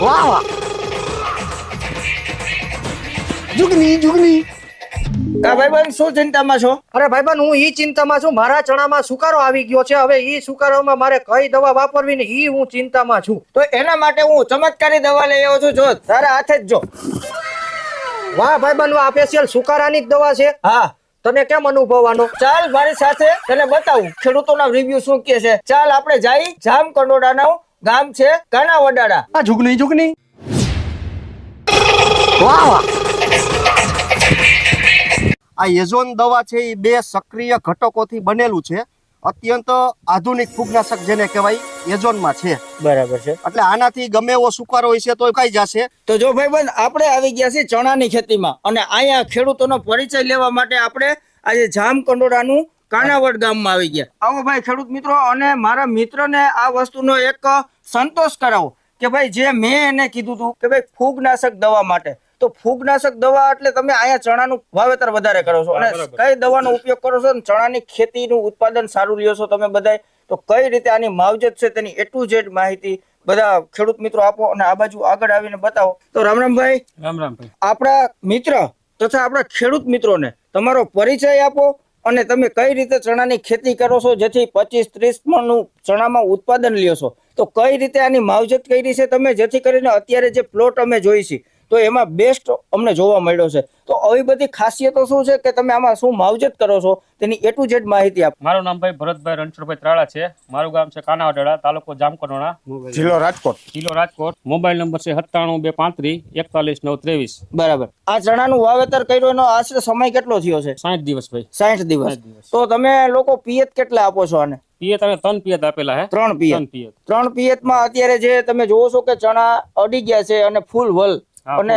વાહ વાહ જુગની જુગની કા ભાઈબંધ શું ચિંતામાં છો? અરે ભાઈબંધ હું ઈ ચિંતામાં છું મારા ચણામાં સુકારો આવી ગયો છે. હવે ઈ સુકારોમાં મારે કઈ દવા વાપરવી ને ઈ હું ચિંતામાં છું. તો એના માટે હું ચમત્કારી દવા લઈ આવ્યો છું. જો તારા હાથે જ જો. વાહ ભાઈબંધ આ સ્પેશિયલ સુકારાની જ દવા છે. હા. તને કેમ અનુભવવાનો? ચાલ મારી સાથે તને બતાવું. ખેડૂતોના રિવ્યુ શું કહે છે? ચાલ આપણે જઈ જામ કંડોડાનું ગામ છે કાનાવડાડા આ જુગની જુગની વાહ વાહ. આ એઝોન દવા છે એ બે સક્રિય ઘટકોથી બનેલું છે. અત્યંત આધુનિક ફૂગનાશક જેને કહેવાય એઝોનમાં છે. બરાબર છે. એટલે આનાથી ગમે એવો સુકારો હોય છે તો કઈ જશે. તો જો ભાઈબંધ આપણે આવી ગયા છીએ ચણાની ખેતીમાં. અને અહીંયા ખેડૂતોનો પરિચય લેવા માટે આપણે આજે જામ કંડોરાનું કાનાવડ ગામમાં આવી ગયા. આવો ભાઈ ખેડૂત મિત્રો અને મારા મિત્રને આ વસ્તુનો એક સંતોષ કરાવો કે ભાઈ જે મેં એને કીધું હતું કે ભાઈ ફૂગનાશક દવા માટે. તો ફૂગનાશક દવા એટલે તમે અહીંયા ચણાનું વાવેતર વધારે કરો છો. અને કઈ દવાનો ઉપયોગ કરો છો? અને ચણાની ખેતીનું ઉત્પાદન સારું લ્યો છો તમે બધાય? તો કઈ રીતે આની માવજત છે તેની એ ટુ ઝેડ માહિતી બધા ખેડૂત મિત્રો આપો અને આ બાજુ આગળ આવીને બતાવો. તો રામ રામભાઈ રામ રામભાઈ આપણા મિત્ર તથા આપણા ખેડૂત મિત્રોને તમારો પરિચય આપો. અને તમે કઈ રીતે ચણાની ખેતી કરો છો? જેથી પચીસ ત્રીસ મણનું ચણામાં ઉત્પાદન લ્યો છો. તો કઈ રીતે આની માવજત કરી છે તમે? જેથી કરીને અત્યારે જે પ્લોટ અમે જોઈ છે તો એમાં બેસ્ટ અમને જોવા મળ્યો છે. તો આવી બધી ખાસિયતો શું છે કે તમે આમાં શું માવજત કરો છો? તેની એ ટુ ઝેડ માહિતી આપો. મારું નામ ભાઈ ભરતભાઈ રણછોડભાઈ ત્રાળા છે. મારું ગામ છે કાનાવાડા તાલુકો જામકંડોળા જિલ્લો રાજકોટ. જિલ્લો રાજકોટ. મોબાઈલ નંબર છે સત્તાણું બે પાંત્રીસ એકતાલીસ નવ ત્રેવીસ. બરાબર. આ ચણાનું વાવેતર કર્યું એનો આશરે સમય કેટલો થયો છે? સાઠ દિવસ ભાઈ. સાઠ દિવસ. તો તમે લોકો પિયત કેટલા આપો છો આને? પિયત અમે ત્રણ પિયત આપેલા હે. ત્રણ પિયત. ત્રણ પિયત. માં અત્યારે જે તમે જોવો છો કે ચણા અડી ગયા છે અને ફૂલ વલ. અને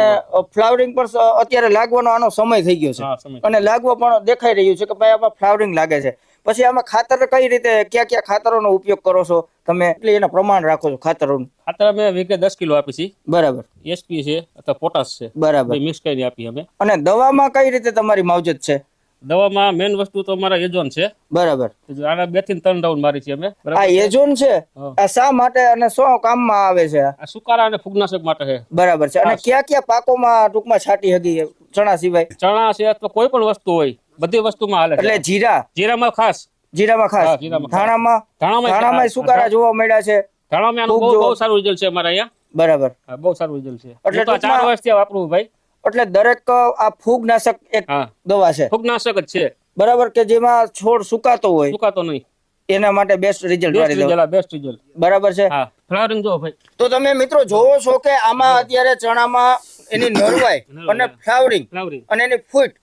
ફ્લાવરિંગ પણ અત્યારે લાગવાનો આનો સમય થઈ ગયો છે. અને લાગવો પણ દેખાઈ રહ્યું છે કે ભાઈ આમાં ફ્લાવરિંગ લાગે છે. પછી આમાં ખાતર કઈ રીતે કયા કયા ખાતરોનો ઉપયોગ કરો છો તમે? એટલે એના પ્રમાણ રાખો છો ખાતરોનું. ખાતર અમે વીકે દસ કિલો આપી છીએ બરાબર. એસપી છે અથવા પોટાશ છે. બરાબર. મિક્સ કરીને આપી અમે. અને દવામાં કઈ રીતે તમારી માવજત છે? દવામાં મેન વસ્તુ તો અમારા એજોન છે. બરાબર. આના બેથી ત્રણ રાઉન્ડ મારી છે અમે. આ એજોન છે? આ શા માટે અને શું કામમાં આવે છે? આ? સુકારા અને ફૂગનાશક માટે છે. બરાબર છે. અને કયા કયા પાકોમાં ટૂંકમાં છાટી હતી ચણા સિવાય? ચણા છે અથવા કોઈ પણ વસ્તુ હોય બધી વસ્તુમાં હાલે એટલે જીરા? જીરામાં ખાસ. જીરામાં ખાસ. ધાણામાં? ધાણામાં ધાણામાં સુકારા જોવા મળ્યા છે. ધાણામાં બહુ સારું રિઝલ્ટ છે અમારા અહીંયા. બરાબર. બહુ સારું રિઝલ્ટ છે. એટલે ચાર વર્ષથી વાપરવું વાપરું ભાઈ. એટલે દરેક આ ફૂગનાશક એક દવા છે. ફૂગનાશક જ છે. બરાબર કે જેમાં છોડ સુકાતો હોય સુકાતો નહીં. એના માટે best result best result best result બરાબર છે? હા. ફ્લાવરિંગ જો ભાઈ. તો તમે મિત્રો જોવો છો કે આમાં અત્યારે ચણામાં એની નરવાઈ અને ફ્લાવરિંગ ફ્લાવરિંગ. અને એની ફૂટ.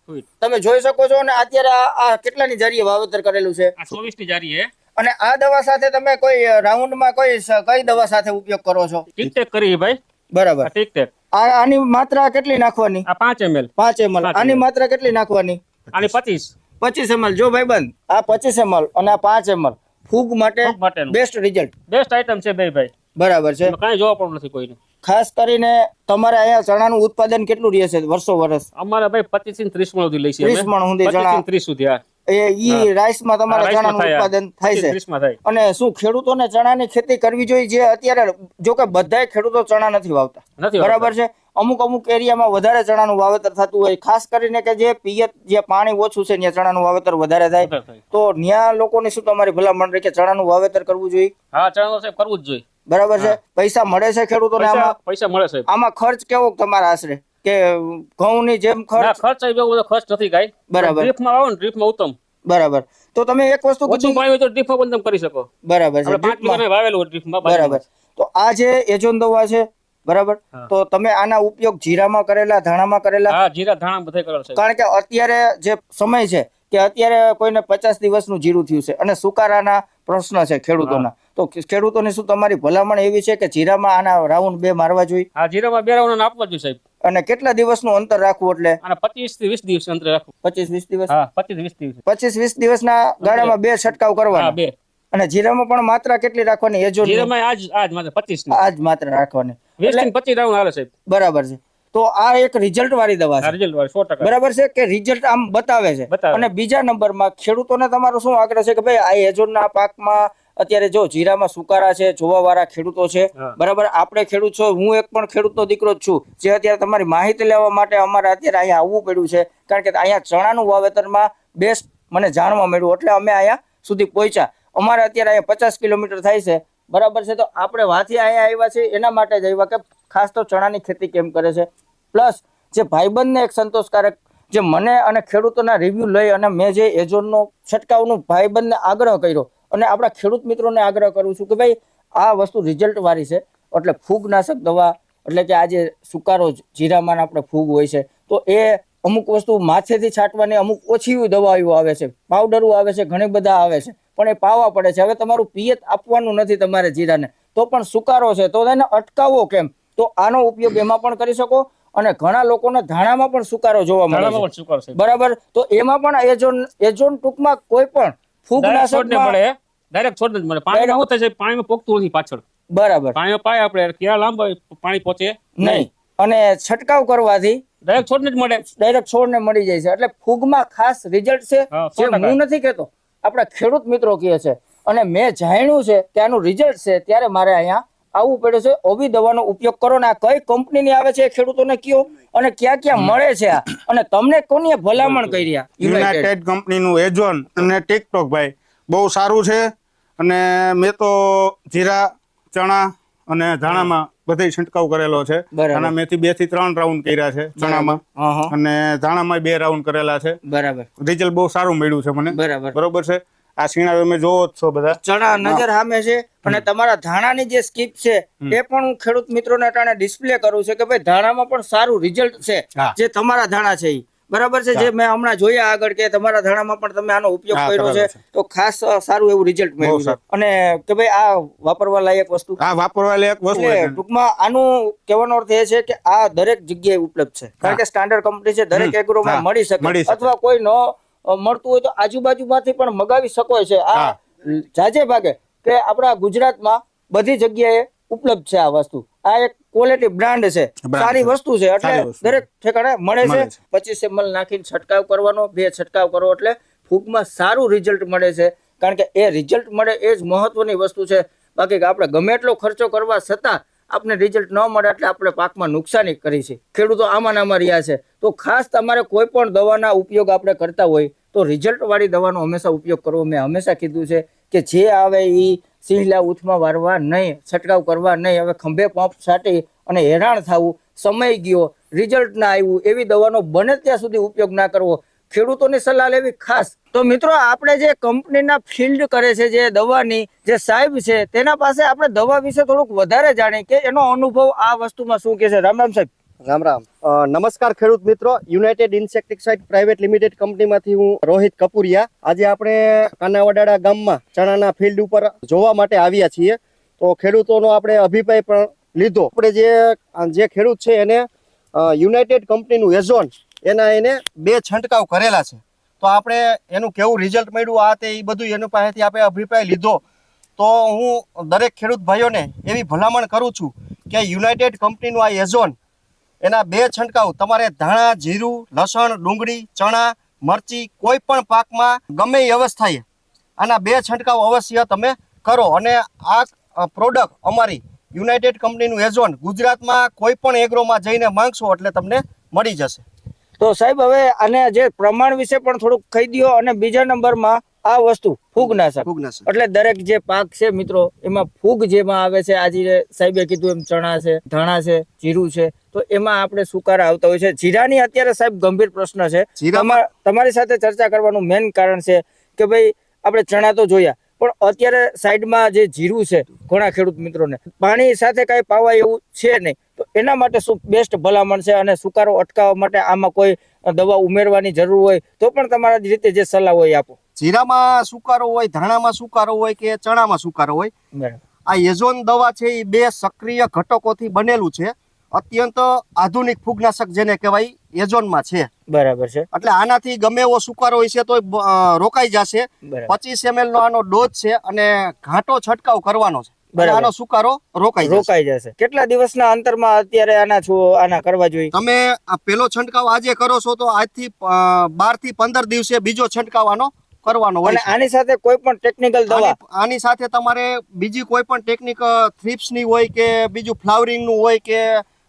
તમે જોઈ શકો છો અને અત્યારે આ કેટલાની જારીએ વાવેતર કરેલું છે? આ 24 ની જારી અને આ દવા સાથે તમે કોઈ રાઉન્ડમાં કોઈ કઈ દવા સાથે ઉપયોગ કરો છો? ટીક ટેક કરી ભાઈ. બરાબર. ટીક ટેક આની માત્રા કેટલી નાખવાની? આ 5 ml પાંચ એમએલ આની. માત્રા કેટલી નાખવાની? આની 25 પચીસ એમએલ જો ભાઈબંધ આ પચીસ એમએલ અને આ પાંચ એમએલ ફૂગ માટે બેસ્ટ રિઝલ્ટ બેસ્ટ આઈટમ છે ભાઈ ભાઈ. બરાબર છે. કઈ જોવા પણ નથી કોઈને. ખાસ કરીને તમારે અહીંયા ચણાનું ઉત્પાદન કેટલું રહે છે વર્ષો વર્ષ? અમારે ભાઈ 25 થી 30 મણ સુધી લઈ છે 30 મણ સુધી 25 ચણા. ત્રીસ સુધી એ ઈ રાઈસમાં તમારે ચણાનું ઉત્પાદન થાય છે. 30 માં થાય. અને શું ખેડૂતોને ચણાની ખેતી કરવી જોઈએ જે અત્યારે જો કે બધાય ખેડૂતો ચણા નથી વાવતા. બરાબર છે? અમુક અમુક એરિયામાં વધારે ચણાનું વાવેતર થતું હોય. ખાસ કરીને કે જે પિયત જે પાણી ઓછું છે ત્યાં ચણાનું વાવેતર વધારે થાય. તો ત્યાં લોકોને શું તમારી ભલામણ રહી કે ચણાનું વાવેતર કરવું જોઈએ? હા ચણાનું કરવું જ જોઈએ. બરાબર છે? પૈસા મળે છે ખેડૂતોને આમાં? પૈસા મળે છે આમાં ખર્ચ કેવો તમારા આશરે? કે ઘઉંની જેમ ખર્ચ ખર્ચ એવો બધો ખર્ચ નથી કાંઈ બરાબર. ડ્રીપમાં આવો ને ડ્રીપમાં ઉત્તમ. બરાબર. તો તમે એક વસ્તુ ઓછું પાણી હોય તો ડ્રીપમાં પણ તમે કરી શકો. બરાબર છે. પાંચ. વીઘાને વાવેલું ડ્રીપમાં બરાબર. તો આ જે એજોન દવા છે બરાબર? તો તમે આના ઉપયોગ જીરામાં કરેલા ધાણામાં કરેલા? હા જીરા ધાણા બધે કરેલ છે. કારણ કે અત્યારે જે સમય છે કે અત્યારે કોઈને પચાસ દિવસનું જીરું થયું છે અને સુકારાના પ્રશ્ન છે ખેડૂતોના. તો ખેડૂતોની શું તમારી ભલામણ એવી છે કે જીરામાં આના રાઉન્ડ બે મારવા જોઈએ? હા જીરામાં બે રાઉન્ડ આપવા જોઈએ સાહેબ. અને કેટલા દિવસનું અંતર રાખવું એટલે? અને પચીસથી વીસ દિવસ અંતરે રાખવું. દિવસ? હા દિવસ. દિવસના ગાળામાં બે છંટકાવ હા કરવાના બે. અને જીરામાં પણ માત્રા કેટલી રાખવાની એજોન જીરામાં આજ આજ માત્રની. જ રાખવાની. વીસથી પચીસ રાઉન્ડ હાલે સાહેબ. બરાબર છે. તો આ એક રિઝલ્ટ વાળી દવા છે. રિઝલ્ટ વાળી બરાબર છે કે રિઝલ્ટ આમ બતાવે છે? અને બીજા નંબરમાં ખેડૂતોને તમારો શું આગ્રહ છે કે ભાઈ આ એજોડના પાકમાં અત્યારે જો જીરામાં સુકારા છે જોવાવાળા ખેડૂતો છે બરાબર? આપણે ખેડૂત છો હું એક પણ ખેડૂતનો દીકરો જ છું. જે અત્યારે તમારી માહિતી લેવા માટે અમારે અત્યારે અહીંયા આવવું પડ્યું છે. કારણ કે અહીંયા ચણાનું વાવેતરમાં બેસ્ટ મને જાણવા મળ્યું. એટલે અમે અહીંયા સુધી પહોંચ્યા. અમારે અત્યારે અહીંયા પચાસ કિલોમીટર થાય છે. બરાબર છે? તો આપણે વાથી અહીંયા આવ્યા છે એના માટે જ આવ્યા કે ખાસ તો ચણાની ખેતી કેમ કરે છે? પ્લસ જે ભાઈબંધને એક સંતોષકારક જે મને અને ખેડૂતોના રિવ્યૂ લઈ અને મેં જે એજોનનો છંટકાવનું ભાઈબંધને આગ્રહ કર્યો અને આપણા ખેડૂત મિત્રોને આગ્રહ કરું છું કે ભાઈ આ વસ્તુ રિઝલ્ટ વાળી છે. એટલે ફૂગનાશક દવા એટલે કે આ જે સુકારો જીરામાં આપણે ફૂગ હોય છે તો એ અમુક વસ્તુ માથેથી છાંટવાની અમુક ઓછી દવાઓ આવે છે. પાવડરો આવે છે ઘણી બધા આવે છે. પણ એ પાવા પડે છે. હવે તમારું પિયત આપવાનું નથી તમારે જીરાને. તો પણ સુકારો છે. તો એને અટકાવો કેમ? તો આનો ઉપયોગ એમાં પણ કરી શકો અને ઘણા લોકોના ધાણામાં પણ સુકારો જોવા મળે છે. બરાબર? તો એમાં પણ એજોન એજોન ટૂંકમાં કોઈ પણ ડાયરેક્ટ છોડને મળે ડાયરેક્ટ છોડને જ મળે. પાણીમાં શું થાય પાણીમાં પોકતું નથી પાછળ. બરાબર. પાણીમાં પાય આપણે ક્યાં લાંબા પાણી પહોંચે નહીં. અને છંટકાવ કરવાથી ડાયરેક્ટ છોડને જ મળે. ડાયરેક્ટ છોડને મળી જાય છે. એટલે ફૂગમાં ખાસ રિઝલ્ટ છે જે હું નથી કહેતો. આપણા ખેડૂત મિત્રો કહે છે. અને મેં જાણ્યું છે કે આનું રિઝલ્ટ છે ત્યારે મારે અહીંયા આવવું પડે છે. ઓબી દવાનો ઉપયોગ કરો ને આ કઈ કંપનીની આવે છે ખેડૂતોને કયો અને ક્યાં ક્યાં મળે છે આ? અને તમને કોની ભલામણ કરી યુનાઇટેડ કંપની કંપનીનું એજોન અને ટિકટોક ભાઈ બહુ સારું છે. અને મેં તો જીરા ચણા અને ધાણામાં બધે છંટકાવ કરેલો છે. અને મેથી બેથી ત્રણ રાઉન્ડ કર્યા છે ચણામાં. અને ધાણામાં બે રાઉન્ડ કરેલા છે. બરાબર. રિઝલ્ટ બહુ સારું મળ્યું છે મને. બરાબર. બરોબર છે. આ સીણા તમે જોવો છો બધા. ચણા નજર સામે છે અને તમારા ધાણાની જે સ્કીપ છે એ પણ હું ખેડૂત મિત્રોને ટાણે ડિસ્પ્લે કરું છું કે ભાઈ ધાણામાં પણ સારું રિઝલ્ટ છે જે તમારા ધાણા છે બરાબર છે? જે મેં હમણાં જોયા આગળ કે તમારા ધાણામાં પણ તમે આનો ઉપયોગ કર્યો છે. તો ખાસ સારું એવું રિઝલ્ટ મળ્યું છે. અને કે ભાઈ આ વાપરવા લાયક વસ્તુ આ વાપરવા લાયક વસ્તુ ટૂંકમાં આનું કહેવાનો અર્થ એ છે કે આ દરેક જગ્યાએ ઉપલબ્ધ છે. કારણ કે સ્ટાન્ડર્ડ કંપની છે દરેક. એગ્રોમાં મળી શકે. અથવા કોઈ ન મળતું હોય તો આજુબાજુમાંથી પણ મગાવી શકો છે. આ જાજે ભાગે કે આપણા ગુજરાતમાં બધી જગ્યાએ ઉપલબ્ધ છે આ વસ્તુ. આ એક ક્વોલિટી બ્રાન્ડ છે. સારી વસ્તુ છે. એટલે દરેક ઠેકાણે મળે છે. પચીસ ml નાખીને છંટકાવ કરવાનો બે છંટકાવ કરો એટલે ફૂગમાં સારું રિઝલ્ટ મળે છે. કારણ કે એ રિઝલ્ટ મળે એ જ મહત્વની વસ્તુ છે. બાકી આપણે ગમે એટલો ખર્ચો કરવા છતાં આપણે રિઝલ્ટ ન મળે એટલે આપણે પાકમાં નુકસાની કરી છે. ખેડૂતો આમાં નામાં રહ્યા છે. તો ખાસ તમારે કોઈ પણ દવાના ઉપયોગ આપણે કરતા હોય તો રિઝલ્ટવાળી દવાનો હંમેશા ઉપયોગ કરવો. મેં હંમેશા કીધું છે કે જે આવે એ સિંહલા ઉથમાં વારવા નહીં, છંટકાવ કરવા નહીં. હવે ખંભે પંપ છાંટી અને હેરાન થવું. સમય ગયો રિઝલ્ટ ના આવ્યું. એવી દવાનો બને ત્યાં સુધી ઉપયોગ ના કરવો. ખેડૂતોની સલાહ લેવી ખાસ. તો મિત્રો, આપણે જે કંપનીના ફિલ્ડ કરે છે, જે દવાની જે સાહેબ છે, તેના પાસે આપણે દવા વિશે થોડુંક વધારે જાણીએ કે એનો અનુભવ આ વસ્તુમાં શું કે છે. રામ રામ સાહેબ. રામ રામ. નમસ્કાર ખેડૂત મિત્રો. યુનાઇટેડ ઇન્સેક્ટિસાઇડ પ્રાઇવેટ લિમિટેડ કંપનીમાંથી હું રોહિત કપુરિયા. આજે આપણે કાનાવડાડા ગામમાં ચણાના ફિલ્ડ ઉપર જોવા માટે આવ્યા છીએ. તો ખેડૂતોનો આપણે અભિપ્રાય પણ લીધો. આપણે જે જે ખેડૂત છે એને યુનાઇટેડ કંપનીનું એઝોન એના એને બે છંટકાવ કરેલા છે. તો આપણે એનું કેવું રિઝલ્ટ મળ્યું? આ તે એ બધું એનું પાસેથી આપણે અભિપ્રાય લીધો. તો હું દરેક ખેડૂત ભાઈઓને એવી ભલામણ કરું છું કે યુનાઇટેડ કંપનીનું આ એઝોન, એના બે છંટકાવ, તમારે ધાણા, જીરું, લસણ, ડુંગળી, ચણા, મરચી કોઈ પણ પાકમાં ગમે એ અવસ્થાએ આના બે છંટકાવ અવશ્ય તમે કરો. અને આ પ્રોડક્ટ અમારી યુનાઇટેડ કંપનીનું એઝોન ગુજરાતમાં કોઈ પણ એગ્રોમાં જઈને માંગશો એટલે તમને મળી જશે. તો સાહેબ હવે આને જે પ્રમાણ વિશે પણ થોડુંક કહી દો અને બીજા નંબરમાં આ વસ્તુ ફૂગનાશક. ફૂગનાશક. એટલે દરેક જે પાક છે મિત્રો એમાં ફૂગ જેમાં આવે છે આજે સાહેબે કીધું એમ ચણા છે ધાણા છે જીરું છે તો એમાં આપણે સુકારા આવતા હોય છે? જીરાની અત્યારે સાહેબ ગંભીર પ્રશ્ન છે. તમારી સાથે ચર્ચા કરવાનું મેન કારણ છે કે ભાઈ આપણે ચણા તો જોયા પણ અત્યારે સાઈડમાં જે જીરું છે ઘણા ખેડૂત મિત્રોને પાણી સાથે કાંઈ પાવાય એવું છે નહીં. એના માટે શું બેસ્ટ ભલામણ છે અને સુકારો અટકાવવા માટે આમાં કોઈ દવા ઉમેરવાની જરૂર હોય તો પણ તમારા રીતે જે સલાહ હોય આપો. જીરામાં સુકારો હોય ધાણામાં સુકારો હોય કે ચણામાં સુકારો હોય આ એઝોન દવા છે એ બે સક્રિય ઘટકોથી બનેલું છે. અત્યંત આધુનિક ફૂગનાશક જેને કહેવાય એઝોનમાં છે. બરાબર છે. એટલે આનાથી ગમે એવો સુકારો હોય છે તો રોકાઈ જશે. પચીસ એમએલ નો આનો ડોઝ છે અને ઘાટો છંટકાવ કરવાનો છે. આનો સુકારો રોકાઈ રોકાઈ જશે. કેટલા દિવસના અંતરમાં અત્યારે આના છો આના કરવા જોઈએ? તમે આ પેલો છંટકાવ આજે કરો છો તો આજથી બારથી પંદર દિવસે બીજો છંટકાવવાનો કરવાનો હોય અને આની સાથે કોઈ પણ ટેકનિકલ દવા? આની- સાથે તમારે બીજી કોઈ પણ ટેકનિક થ્રિપ્સની હોય કે બીજું ફ્લાવરિંગનું હોય કે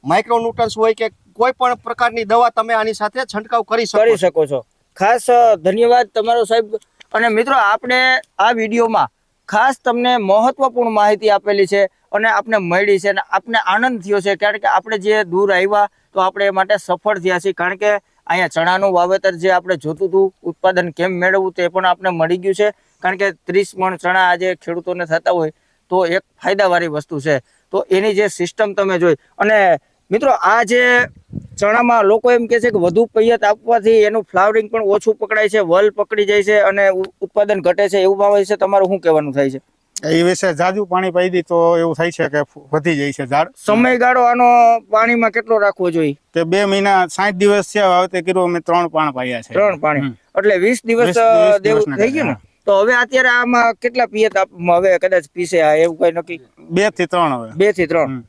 માઇક્રોન્યુટન્સ હોય કે કોઈ પણ પ્રકારની દવા તમે આની સાથે છંટકાવ કરી. શકો છો. ખાસ ધન્યવાદ તમારો સાહેબ. અને મિત્રો આપણે આ વિડીયોમાં ખાસ તમને મહત્વપૂર્ણ માહિતી આપેલી છે અને આપને મળી છે અને આપને આનંદ થયો છે. કારણ કે આપણે જે દૂર આવ્યા તો આપણે એ માટે સફળ થયા છીએ. કારણ કે અહીંયા ચણાનું વાવેતર જે આપણે જોતું હતું, ઉત્પાદન કેમ મેળવવું તે પણ આપણે મળી ગયું છે. કારણ કે ત્રીસ મણ ચણા આજે ખેડૂતોને થતા હોય તો એક ફાયદાવાળી વસ્તુ છે. તો એની જે સિસ્ટમ તમે જોઈ અને મિત્રો આ જે ચણામાં લોકો એમ કે છે કે વધુ પૈયત આપવાથી એનું ફ્લાવરિંગ પણ ઓછું પકડાય છે વલ પકડી જાય છે અને ઉત્પાદન ઘટે છે એવું ભાવે છે. તમારું શું કહેવાનું થાય છે? એ વિશે જાજુ પાણી પાઈ દી તો એવું થાય છે કે વધી જાય છે ઝાડ. સમયગાળો આનો પાણીમાં કેટલો રાખવો જોઈએ? કે બે મહિના સાઠ દિવસ છે વાવતે કર્યું અમે ત્રણ પાણ પાયા છે. ત્રણ પાણી. એટલે વીસ દિવસ વીસ- દેવું થઈ ગયું ને? તો હવે અત્યારે આમાં કેટલા પિયત હવે કદાચ પીસે આ એવું કઈ નક્કી? બેથી ત્રણ હવે. બેથી ત્રણ.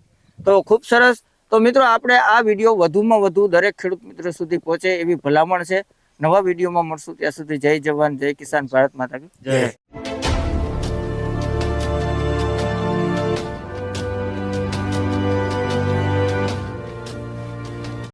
તો ખૂબ સરસ. તો મિત્રો, આપણે આ વીડિયો વધુમાં વધુ દરેક ખેડૂત મિત્રો સુધી પહોંચે એવી ભલામણ છે. નવા વિડીયોમાં મળશું. ત્યાં સુધી જય જવાન, જય કિસાન ભારત માતા જય.